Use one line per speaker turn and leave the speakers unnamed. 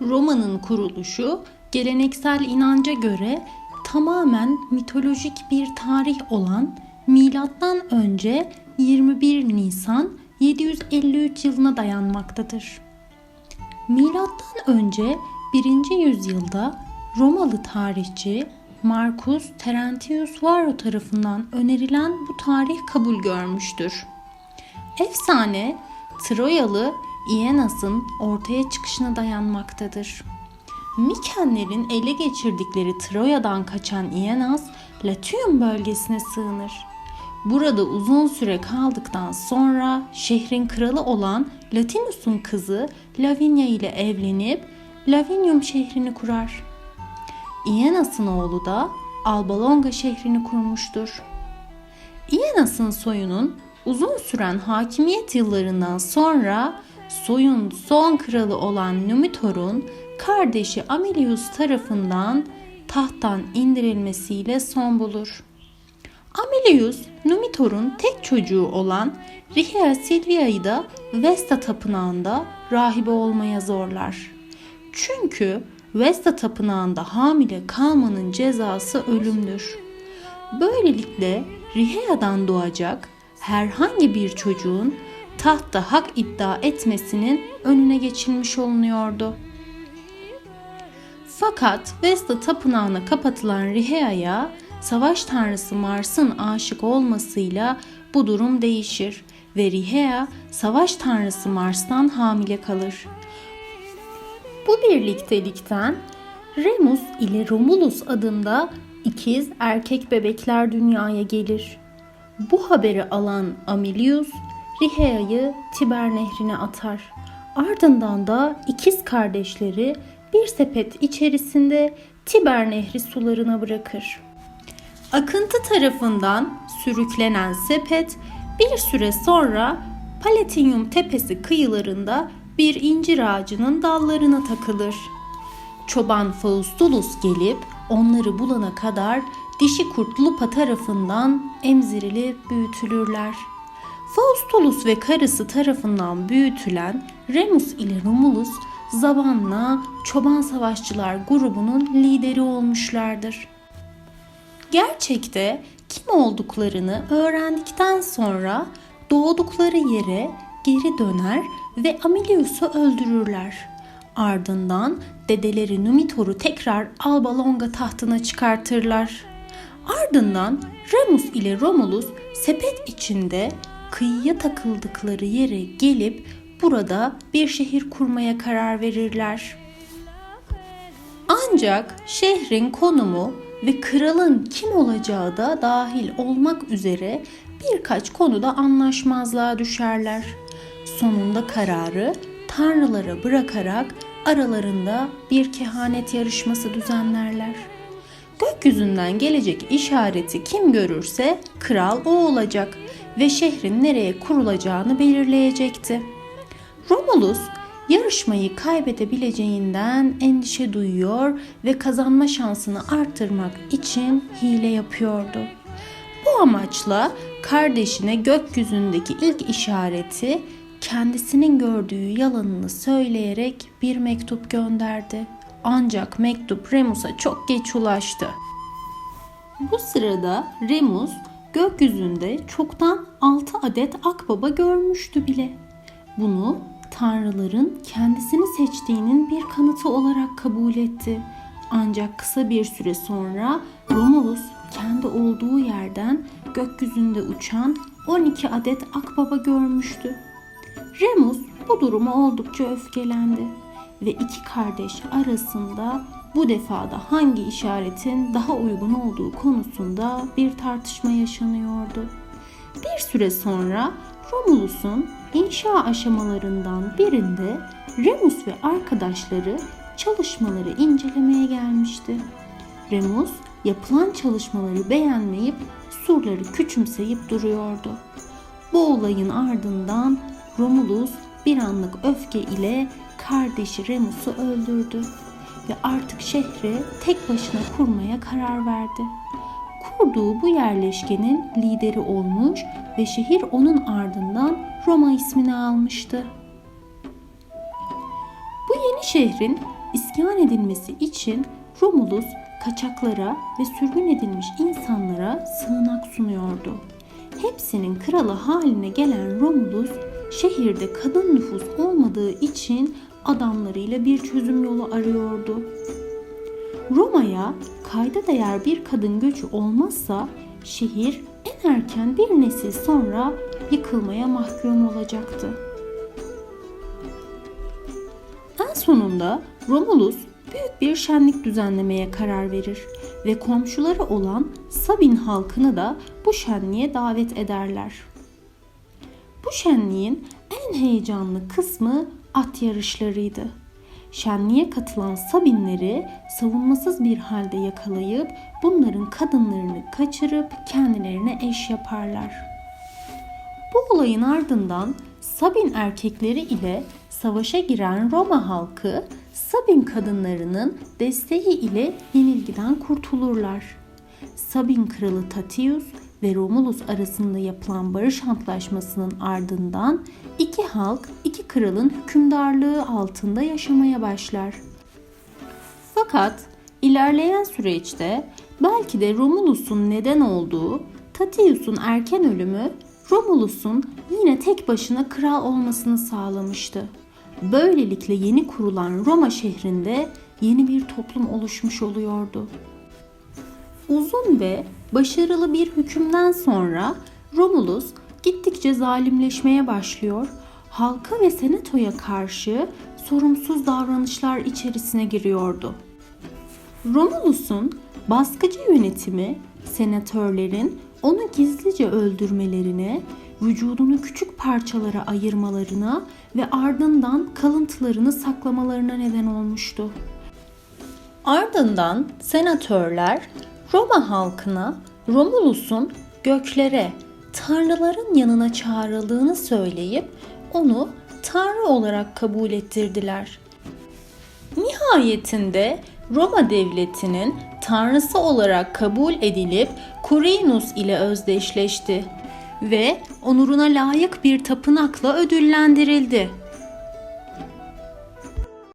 Roma'nın kuruluşu geleneksel inanca göre tamamen mitolojik bir tarih olan milattan önce 21 Nisan 753 yılına dayanmaktadır. Milattan önce 1. yüzyılda Romalı tarihçi Marcus Terentius Varro tarafından önerilen bu tarih kabul görmüştür. Efsane Troyalı Ienas'ın ortaya çıkışına dayanmaktadır. Mikenlerin ele geçirdikleri Troya'dan kaçan Ienas, Latium bölgesine sığınır. Burada uzun süre kaldıktan sonra şehrin kralı olan Latinus'un kızı Lavinia ile evlenip Lavinium şehrini kurar. Ienas'ın oğlu da Alba şehrini kurmuştur. Ienas'ın soyunun uzun süren hakimiyet yıllarından sonra soyun son kralı olan Numitor'un kardeşi Amelius tarafından tahttan indirilmesiyle son bulur. Amelius, Numitor'un tek çocuğu olan Rhea Silvia'yı da Vesta tapınağında rahibe olmaya zorlar. Çünkü Vesta tapınağında hamile kalmanın cezası ölümdür. Böylelikle Rhea'dan doğacak herhangi bir çocuğun tahtta hak iddia etmesinin önüne geçilmiş olunuyordu. Fakat Vesta tapınağına kapatılan Rhea'ya savaş tanrısı Mars'ın aşık olmasıyla bu durum değişir ve Rhea savaş tanrısı Mars'tan hamile kalır. Bu birliktelikten Remus ile Romulus adında ikiz erkek bebekler dünyaya gelir. Bu haberi alan Amilius, Rhea'yı Tiber nehrine atar. Ardından da ikiz kardeşleri bir sepet içerisinde Tiber nehri sularına bırakır. Akıntı tarafından sürüklenen sepet bir süre sonra Palatinyum tepesi kıyılarında bir incir ağacının dallarına takılır. Çoban Faustulus gelip onları bulana kadar dişi kurt Lupa tarafından emzirilip büyütülürler. Faustulus ve karısı tarafından büyütülen Remus ile Romulus zamanla çoban savaşçılar grubunun lideri olmuşlardır. Gerçekte kim olduklarını öğrendikten sonra doğdukları yere geri döner ve Amelius'u öldürürler. Ardından dedeleri Numitor'u tekrar Alba Longa tahtına çıkartırlar. Ardından Remus ile Romulus sepet içinde kıyıya takıldıkları yere gelip burada bir şehir kurmaya karar verirler. Ancak şehrin konumu ve kralın kim olacağı da dahil olmak üzere birkaç konuda anlaşmazlığa düşerler. Sonunda kararı tanrılara bırakarak aralarında bir kehanet yarışması düzenlerler. Gökyüzünden gelecek işareti kim görürse kral o olacak ve şehrin nereye kurulacağını belirleyecekti. Romulus yarışmayı kaybedebileceğinden endişe duyuyor ve kazanma şansını arttırmak için hile yapıyordu. Bu amaçla kardeşine gökyüzündeki ilk işareti kendisinin gördüğü yalanını söyleyerek bir mektup gönderdi. Ancak mektup Remus'a çok geç ulaştı. Bu sırada Remus gökyüzünde çoktan 6 adet akbaba görmüştü bile. Bunu tanrıların kendisini seçtiğinin bir kanıtı olarak kabul etti. Ancak kısa bir süre sonra Romulus kendi olduğu yerden gökyüzünde uçan 12 adet akbaba görmüştü. Remus bu duruma oldukça öfkelendi ve iki kardeş arasında bu defada hangi işaretin daha uygun olduğu konusunda bir tartışma yaşanıyordu. Bir süre sonra Romulus'un inşa aşamalarından birinde Remus ve arkadaşları çalışmaları incelemeye gelmişti. Remus yapılan çalışmaları beğenmeyip surları küçümseyip duruyordu. Bu olayın ardından Romulus bir anlık öfke ile kardeşi Remus'u öldürdü ve artık şehri tek başına kurmaya karar verdi. Kurduğu bu yerleşkenin lideri olmuş ve şehir onun ardından Roma ismini almıştı. Bu yeni şehrin isyan edilmesi için Romulus kaçaklara ve sürgün edilmiş insanlara sığınak sunuyordu. Hepsinin kralı haline gelen Romulus şehirde kadın nüfus olmadığı için adamlarıyla bir çözüm yolu arıyordu. Roma'ya kayda değer bir kadın göçü olmazsa şehir en erken bir nesil sonra yıkılmaya mahkum olacaktı. En sonunda Romulus büyük bir şenlik düzenlemeye karar verir ve komşuları olan Sabin halkını da bu şenliğe davet ederler. Bu şenliğin en heyecanlı kısmı at yarışlarıydı. Şenliğe katılan Sabinleri savunmasız bir halde yakalayıp bunların kadınlarını kaçırıp kendilerine eş yaparlar. Bu olayın ardından Sabin erkekleri ile savaşa giren Roma halkı Sabin kadınlarının desteği ile yenilgiden kurtulurlar. Sabin kralı Tatius ve Romulus arasında yapılan barış antlaşmasının ardından iki halk iki kralın hükümdarlığı altında yaşamaya başlar. Fakat ilerleyen süreçte belki de Romulus'un neden olduğu Tatius'un erken ölümü Romulus'un yine tek başına kral olmasını sağlamıştı. Böylelikle yeni kurulan Roma şehrinde yeni bir toplum oluşmuş oluyordu. Uzun ve başarılı bir hükümden sonra Romulus gittikçe zalimleşmeye başlıyor, halka ve senatoya karşı sorumsuz davranışlar içerisine giriyordu. Romulus'un baskıcı yönetimi senatörlerin onu gizlice öldürmelerine, vücudunu küçük parçalara ayırmalarına ve ardından kalıntılarını saklamalarına neden olmuştu. Ardından senatörler Roma halkına Romulus'un göklere, tanrıların yanına çağrıldığını söyleyip onu tanrı olarak kabul ettirdiler. Nihayetinde Roma devletinin tanrısı olarak kabul edilip Quirinus ile özdeşleşti ve onuruna layık bir tapınakla ödüllendirildi.